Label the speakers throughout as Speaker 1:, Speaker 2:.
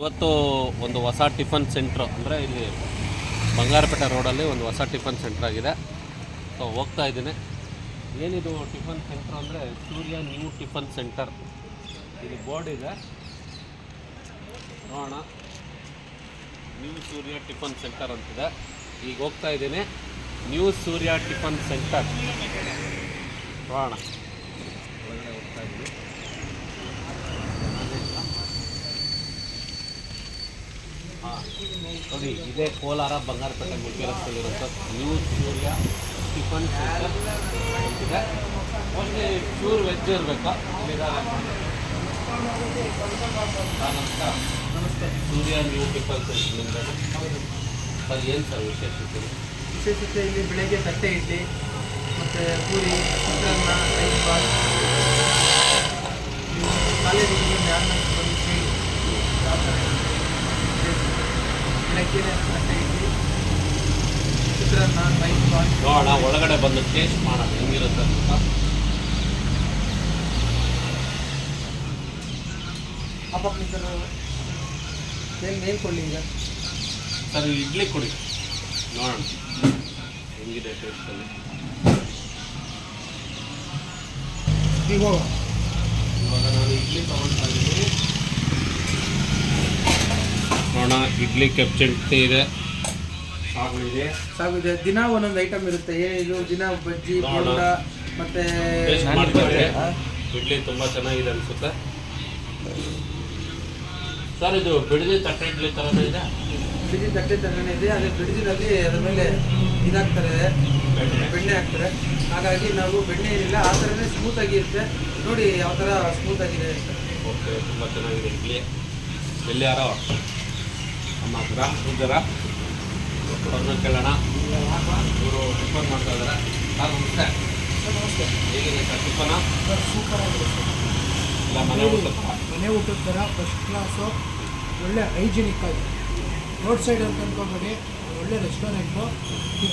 Speaker 1: ಇವತ್ತು ಒಂದು ಹೊಸ ಟಿಫನ್ ಸೆಂಟ್ರ್ ಅಂದರೆ ಇಲ್ಲಿ ಬಂಗಾರಪೇಟೆ ರೋಡಲ್ಲಿ ಒಂದು ಹೊಸ ಟಿಫನ್ ಸೆಂಟ್ರ್ ಆಗಿದೆ. ಸೊ ಹೋಗ್ತಾ ಇದ್ದೀನಿ. ಏನಿದು ಟಿಫನ್ ಸೆಂಟ್ರ್ ಅಂದರೆ ಸೂರ್ಯ ನ್ಯೂ ಟಿಫನ್ ಸೆಂಟರ್. ಇಲ್ಲಿ ಬೋರ್ಡ್ ಇದೆ. ನೋಡೋಣ. ನ್ಯೂ ಸೂರ್ಯ ಟಿಫನ್ ಸೆಂಟರ್ ಅಂತಿದೆ. ಈಗ ಹೋಗ್ತಾ ಇದ್ದೀನಿ. New Surya tiffin centre. ನೋಡೋಣ. ಹೋಗ್ತಾ ಇದ್ದೀನಿ. ನೋಡಿ, ಇದೇ ಕೋಲಾರ ಬಂಗಾರಪೇಟೆ ಮುಖ್ಯ ರಸ್ತೆಯಲ್ಲಿರುವಂಥ ನ್ಯೂ ಸೂರ್ಯ ಟಿಫನ್ ಸೆಂಟರ್ ಅಂತಿದೆ ಮೋಸ್ಟ್ಲಿ ಪ್ಯೂರ್ ವೆಜ್ ಇರಬೇಕು ನಮಸ್ಕಾರ ನಮಸ್ತೆ. Surya new tiffin centre sir, ಏನು ಸರ್ ವಿಶೇಷತೆ?
Speaker 2: ವಿಶೇಷತೆ ಇಲ್ಲಿ ಬೆಳಗ್ಗೆ ತಟ್ಟೆ ಇಡ್ಲಿ, ಮತ್ತು ಪೂರಿ, ಚಿತ್ರಾನ್ನ, ರೈಸ್ ಬಾತ್. ಕಾಲೇಜಿಗೆ ಯಾರನ್ನ ಬಂದು ಯಾವ ಥರ ಚಿತ್ರಾನ್ನ ರೈಸ್
Speaker 1: ನೋಡೋಣ ಒಳಗಡೆ ಬಂದು ಟೇಸ್ಟ್ ಮಾಡೋಣ ಹೆಂಗಿರುತ್ತೆ ಅಂತ.
Speaker 2: ಅಪ್ಪ ಸರ್ ಏನು ಏನು ಕೊಡಲಿ ಈಗ?
Speaker 1: ಸರ್ ಇಡ್ಲಿ ಕೊಡಿ. ನೋಡೋಣ ಹೆಂಗಿದೆ ಟೇಸ್ಟಲ್ಲಿ
Speaker 2: ಈಗ
Speaker 1: ಇವಾಗ ನಾನು ಇಡ್ಲಿ ತೊಗೊಳ್ತಾ ಇದ್ದೀನಿ ನೋಡೋಣ ಇಡ್ಲಿ ಕೆಪ್ಚಂಟಿ ಇದೆ. ಸಾಗು ಇದೆ.
Speaker 2: ಸಾಕು ದಿನ ಒಂದೊಂದು ಐಟಮ್ ಇರುತ್ತೆ. ಏನಿದು ದಿನ ಬಜ್ಜಿ. ಬೋಂಡ ಮತ್ತೆ
Speaker 1: ಟೇಸ್ಟ್ ಮಾಡ್ತಾರೆ ಇಡ್ಲಿ ತುಂಬ ಚೆನ್ನಾಗಿದೆ ಅನ್ಸುತ್ತೆ. ಸರ್ ಇದು ಬಿಡದಿ ತಟ್ಟೆ ಇಡ್ಲಿ ಥರನೇ ಇದೆ?
Speaker 2: ಬಿಡಿ ತಟ್ಟೆ ತರನೇ ಇದೆ. ಅದೇ ಬಿಡಿದಿನಲ್ಲಿ ಅದ್ರ ಮೇಲೆ ಇದಾಗ್ತಾರೆ. ಬೆಣ್ಣೆ ಹಾಕ್ತಾರೆ. ಹಾಗಾಗಿ ನಾವು ಬೆಣ್ಣೆ ಏನಿಲ್ಲ ಆ ಥರನೇ ಸ್ಮೂತ್ ಆಗಿರುತ್ತೆ ನೋಡಿ ಯಾವ ಥರ ಸ್ಮೂತ್ ಆಗಿದೆ ಅಂತ.
Speaker 1: ಓಕೆ ತುಂಬ ಚೆನ್ನಾಗಿದೆ ಇಡ್ಲಿ. ಎಲ್ಲಿ ಯಾರೋ ನಮ್ಮ ಇದ್ದಾರ ಅವ್ರನ್ನ ಕೇಳೋಣ. ಇವರು ಟಿಫನ್ ಮಾಡ್ತಾ ಇದ್ದಾರೆ ಸರ್ ನಮಸ್ತೆ
Speaker 2: ನಮಸ್ತೆ
Speaker 1: ಹೇಗಿದೆ ಸರ್ ಟಿಫನ?
Speaker 2: ಸೂಪರ್ ಆಗಿದೆ
Speaker 1: ಇಲ್ಲ ಮನೆ ಊಟ
Speaker 2: ಮನೆ ಊಟದ ಥರ ಫಸ್ಟ್ ಕ್ಲಾಸು ಒಳ್ಳೆ ಹೈಜಿನಿಕ್ ಆಗಿ. ರೋಡ್ ಸೈಡ್ ಅಂತ ಅನ್ಕೊಂಬೇಡಿ ಒಳ್ಳೆ ರೆಸ್ಟೋರೆಂಟು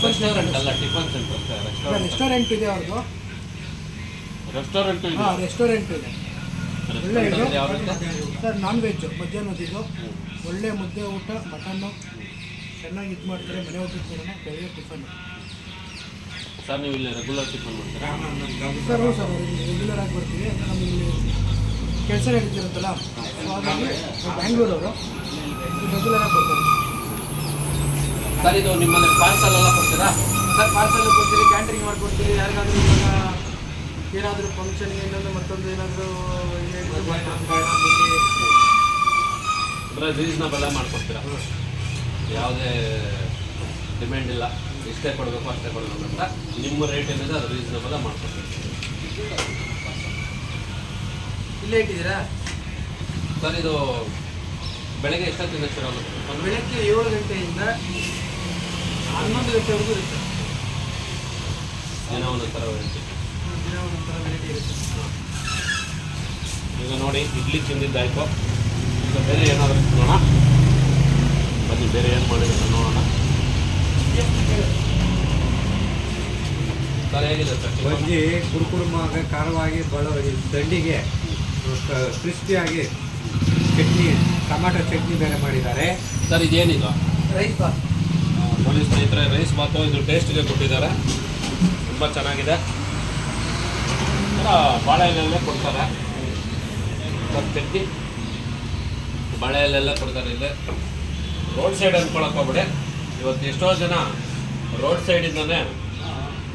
Speaker 1: ರೆಸ್ಟೋರೆಂಟ್ ಅಲ್ಲ ಟಿಫನ್ ಸೆಂಟರ್ ರೆಸ್ಟೋರೆಂಟ್
Speaker 2: ಇದೆ ಅವ್ರದ್ದು.
Speaker 1: ರೆಸ್ಟೋರೆಂಟ್
Speaker 2: ಹಾಂ ರೆಸ್ಟೋರೆಂಟ್ ಇದೆ. ಒಳ್ಳೆ ಸರ್ ನಾನ್ ವೆಜ್
Speaker 1: ಮಧ್ಯಾಹ್ನದಿದ್ದು.
Speaker 2: ಒಳ್ಳೆ ಮುದ್ದೆ ಊಟ ಮಟನ್ನು ಚೆನ್ನಾಗಿ ಇದು ಮಾಡ್ತಾರೆ ಮನೆ ಊಟದ ಥರನ ಬೆಳಗ್ಗೆ ಟಿಫನ್.
Speaker 1: ಸರ್ ನೀವು ಇಲ್ಲಿ ರೆಗ್ಯುಲರ್ ಟಿಫನ್ ಮಾಡ್ತೀರಾ?
Speaker 2: ಸರ್ ಹ್ಞೂ ಸರ್ ರೆಗ್ಯುಲರ್ ಆಗಿ ಬರ್ತೀವಿ ನಮಗೆ ಇಲ್ಲಿ ಕೆಲಸ ನಡೀತಿರುತ್ತಲ್ಲ ಬ್ಯಾಂಗ್ಳೂರವರು ರೆಗ್ಯುಲರ್ ಆಗಿ ಬರ್ತಾರೆ
Speaker 1: ಸರ್ ಇದು ನಿಮ್ಮಲ್ಲಿ ಪಾರ್ಸಲ್ ಎಲ್ಲ ಕೊಡ್ತೀರಾ?
Speaker 2: ಸರ್ ಪಾರ್ಸಲ್ ಕೊಡ್ತೀರಿ ಕ್ಯಾಂಟ್ರಿಂಗ್ ಮಾಡ್ಕೊಡ್ತೀರಿ ಯಾರಿಗಾದ್ರೂ ಏನಾದರೂ ಫಂಕ್ಷನ್ಗೆ ಇನ್ನೊಂದು ಮತ್ತೊಂದು ಏನಾದರೂ
Speaker 1: ಅಂದರೆ ಆಗಿ ಮಾಡ್ಕೊಡ್ತೀರಾ? ಯಾವುದೇ ಡಿಮ್ಯಾಂಡ್ ಇಲ್ಲ. ಇಷ್ಟೇ ಕೊಡಬೇಕು ಅಷ್ಟೇ ಕೊಡಬೇಕು ಅಂತ ನಿಮ್ಮ ರೇಟ್ ಏನಿದೆ ಅದು ರೀಸನಬಲ್ ಮಾಡ್ಕೊಡ್ತೀವಿ
Speaker 2: ಇಲ್ಲೇ ಇಟ್ಟಿದ್ದೀರಾ?
Speaker 1: ಸರ್ ಇದು ಬೆಳಗ್ಗೆ ಎಷ್ಟೊತ್ತಿಂದ ಶುರು ಆಗುತ್ತೆ
Speaker 2: ಬೆಳಗ್ಗೆ ಏಳು ಗಂಟೆಯಿಂದ ಹನ್ನೊಂದು ಗಂಟೆವರೆಗೂ ಇರುತ್ತೆ.
Speaker 1: ಏನೋ ಒಂದು ಥರ ವೆರೈಟಿ
Speaker 2: ದಿನ ಒಂದೊಂಥರ ವೆರೈಟಿ ಇರುತ್ತೆ.
Speaker 1: ಈಗ ನೋಡಿ ಇಡ್ಲಿ ತಿಂದಿದ್ದಾಯ್ತು. ಈಗ ಬೇರೆ ಏನಾದರೂ ನೋಡೋಣ? ಬನ್ನಿ ಬೇರೆ ಏನು ಮಾಡಿದ್ರೆ ನೋಡೋಣ. ಸರ್ ಹೇಗಿದೆ ಸರ್?
Speaker 3: ಬಜ್ಜಿ ಕುರುಕುರುಮಾಗ ಖಾರವಾಗಿ ಬಳ ದಂಡಿಗೆ ಕ್ರಿಸ್ಪಿಯಾಗಿ ಚಟ್ನಿ ಟೊಮಾಟೊ ಚಟ್ನಿ ಬೇರೆ ಮಾಡಿದ್ದಾರೆ.
Speaker 1: ಸರ್ ಇದೇನಿಲ್ಲ
Speaker 2: ರೈಸ್ ಬಾತ್.
Speaker 1: ಪೊಲೀಸ್ ನೋಡಿ ಸ್ನೇಹಿತರೆ ರೈಸ್ ಬಾತು ಇದು ಟೇಸ್ಟಿಗೆ ಕೊಟ್ಟಿದ್ದಾರೆ. ತುಂಬ ಚೆನ್ನಾಗಿದೆ. ಬಾಳೆಹಣ್ಣಲ್ಲೇ ಕೊಡ್ತಾರೆ. ಸರ್ ಚಟ್ನಿ? ಬಾಳೆ ಎಲೆಲ್ಲ ಕೊಡ್ತಾರೆ ಇಲ್ಲಿ. ರೋಡ್ ಸೈಡ್ ಅಂದ್ಕೊಳಕ್ಕೆ ಹೋಗ್ಬಿಡಿ. ಇವತ್ತು ಎಷ್ಟೋ ಜನ ರೋಡ್ ಸೈಡಿಂದನೇ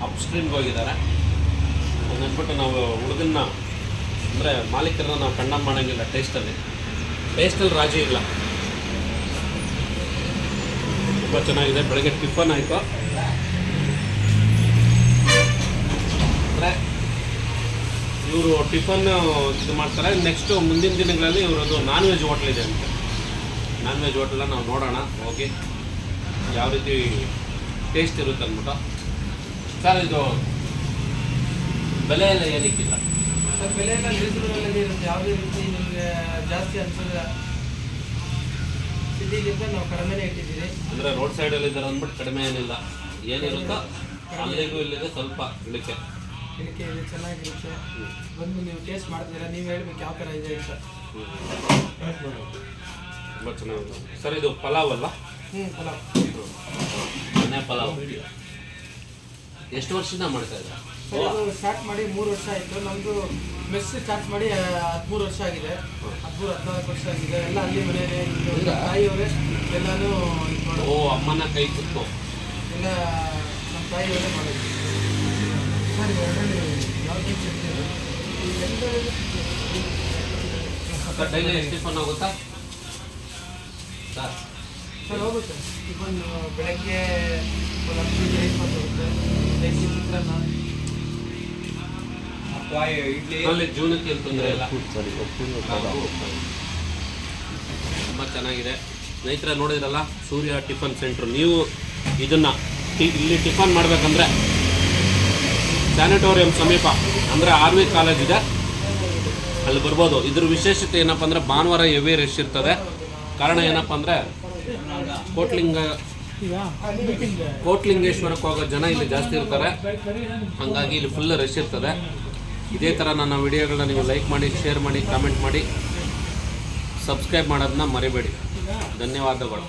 Speaker 1: ಅಪ್ ಸ್ಟ್ರೀಮ್ಗೆ ಹೋಗಿದ್ದಾರೆ. ಅಂದ್ಬಿಟ್ಟು ನಾವು ಹುಡುಗನ್ನ, ಅಂದರೆ ಮಾಲೀಕರನ್ನ ನಾವು ಕಂಡಮ್ ಮಾಡೋಂಗಿಲ್ಲ ಟೇಸ್ಟಲ್ಲಿ ಟೇಸ್ಟಲ್ಲಿ ರಾಜಿ ಇಲ್ಲ. ತುಂಬ ಚೆನ್ನಾಗಿದೆ. ಬೆಳಗ್ಗೆ ಟಿಫನ್ ಆಯಿತು ಅಂದರೆ ಇವರು ಟಿಫನ್ ಇದು ಮಾಡ್ತಾರೆ. ನೆಕ್ಸ್ಟು ಮುಂದಿನ ದಿನಗಳಲ್ಲಿ ಇವರದ್ದು ನಾನ್ ವೆಜ್ ಹೋಟ್ಲ್ ಇದೆ ಅಂತ. ನಾನ್ ವೆಜ್ ಹೋಟೆಲ್ಲ ನಾವು ನೋಡೋಣ. ಹೋಗಿ ಯಾವ ರೀತಿ ಟೇಸ್ಟ್ ಇರುತ್ತೆ ಅಂದ್ಬಿಟ್ಟು. ಸರ್ ಇದು ಬೆಲೆ ಎಲ್ಲ ಏನಕ್ಕಿಲ್ಲ?
Speaker 2: ಸರ್ ಬೆಲೆ ಎಲ್ಲ ರೀಸನಬಲ್ ಇರುತ್ತೆ ಯಾವುದೇ ರೀತಿ ನಿಮಗೆ ಜಾಸ್ತಿ ಅನ್ಸುತ್ತೆ ಸಿಟಿಗಿಂತ ನಾವು ಕಡಿಮೆನೇ ಇಟ್ಟಿದ್ದೀವಿ
Speaker 1: ಅಂದರೆ ರೋಡ್ ಸೈಡಲ್ಲಿ ಇದ್ದಾರೆ ಅಂದ್ಬಿಟ್ಟು ಕಡಿಮೆ ಏನಿಲ್ಲ. ಏನಿರುತ್ತೋ ಅಲ್ಲಿಗೂ ಇಲ್ಲಿದೆ ಸ್ವಲ್ಪ ಇಳಿಕೆ.
Speaker 2: ಇದಕ್ಕೆ ಇದು ಚೆನ್ನಾಗಿರುತ್ತೆ. ಬಂದು ನೀವು ಟೇಸ್ಟ್ ಮಾಡ್ತೀರಾ? ನೀವು ಹೇಳ್ಬೇಕು ಯಾವ ಥರ ಇದೆ ಅಂತ.
Speaker 1: ತುಂಬ ಚೆನ್ನಾಗಿದೆ. ಸರ್ ಇದು ಪಲಾವ್ ಅಲ್ಲ?
Speaker 2: ಹ್ಞೂ ಪಲಾವ್.
Speaker 1: ಮನೆ ಪಲಾವ್. ಎಷ್ಟು ವರ್ಷದಿಂದ ಮಾಡ್ತಾ ಇದ್ದಾರೆ?
Speaker 2: ಸ್ಟಾರ್ಟ್ ಮಾಡಿ ಮೂರು ವರ್ಷ ಆಯಿತು. ನಮ್ಮದು ಮೆಸ್ ಸ್ಟಾರ್ಟ್ ಮಾಡಿ ಹದಿಮೂರು ವರ್ಷ ಆಗಿದೆ. ಹದಿಮೂರು ಹದಿನಾಲ್ಕು ವರ್ಷ ಆಗಿದೆ. ಎಲ್ಲ ಅಲ್ಲಿ
Speaker 1: ಹೌದಾ?
Speaker 2: ತಾಯಿಯವರೇ ಎಲ್ಲನೂ ಇದು
Speaker 1: ಓ ಅಮ್ಮನ ಕೈ ಕುತ್ತು
Speaker 2: ಎಲ್ಲ ನಮ್ಮ ತಾಯಿಯವರೇ ಮಾಡೋದು.
Speaker 1: ಡೈಲಿ ಎಷ್ಟು ಟಿಫನ್ ಆಗುತ್ತಾ ಸರ್
Speaker 2: ಸರ್ ಹೋಗುತ್ತೆ. ಟಿಫನ್ ಬೆಳಗ್ಗೆ ಒಂದು ಹತ್ತು ಕೆ ರೈಸ್ ಮಾತ್ರ ಹೋಗುತ್ತೆ. ರೈಸ್ ಚಿತ್ರಾನ್ನ.
Speaker 3: ಅಥವಾ ಇಡ್ಲಿ.
Speaker 1: ಅಲ್ಲಿ ಜೀವನಕ್ಕೆ ಏನು ತೊಂದರೆ ಇಲ್ಲ? ತುಂಬ ಚೆನ್ನಾಗಿದೆ. ಸ್ನೇಹಿತರೆ ನೋಡಿದ್ರಲ್ಲ ಸೂರ್ಯ ಟಿಫನ್ ಸೆಂಟ್ರ್. ನೀವು ಇದನ್ನು ಇಲ್ಲಿ ಟಿಫನ್ ಮಾಡಬೇಕಂದ್ರೆ ಸ್ಯಾನಿಟೋರಿಯಂ ಸಮೀಪ, ಅಂದರೆ ಆರ್ಮಿ ಕಾಲೇಜ್ ಇದೆ. ಅಲ್ಲಿ ಬರ್ಬೋದು. ಇದ್ರ ವಿಶೇಷತೆ ಏನಪ್ಪ ಅಂದರೆ ಭಾನುವಾರ ಎವಿ ರಶ್ ಇರ್ತದೆ. ಕಾರಣ ಏನಪ್ಪ ಅಂದರೆ ಕೋಟ್ಲಿಂಗ, ಕೋಟ್ಲಿಂಗೇಶ್ವರಕ್ಕೆ ಹೋಗೋ ಜನ ಇಲ್ಲಿ ಜಾಸ್ತಿ ಇರ್ತಾರೆ. ಹಾಗಾಗಿ ಇಲ್ಲಿ ಫುಲ್ ರಶ್ ಇರ್ತದೆ. ಇದೇ ಥರ ನನ್ನ ವಿಡಿಯೋಗಳನ್ನ ನೀವು ಲೈಕ್ ಮಾಡಿ ಶೇರ್ ಮಾಡಿ ಕಾಮೆಂಟ್ ಮಾಡಿ. ಸಬ್ಸ್ಕ್ರೈಬ್ ಮಾಡೋದನ್ನ ಮರಿಬೇಡಿ. ಧನ್ಯವಾದಗಳು.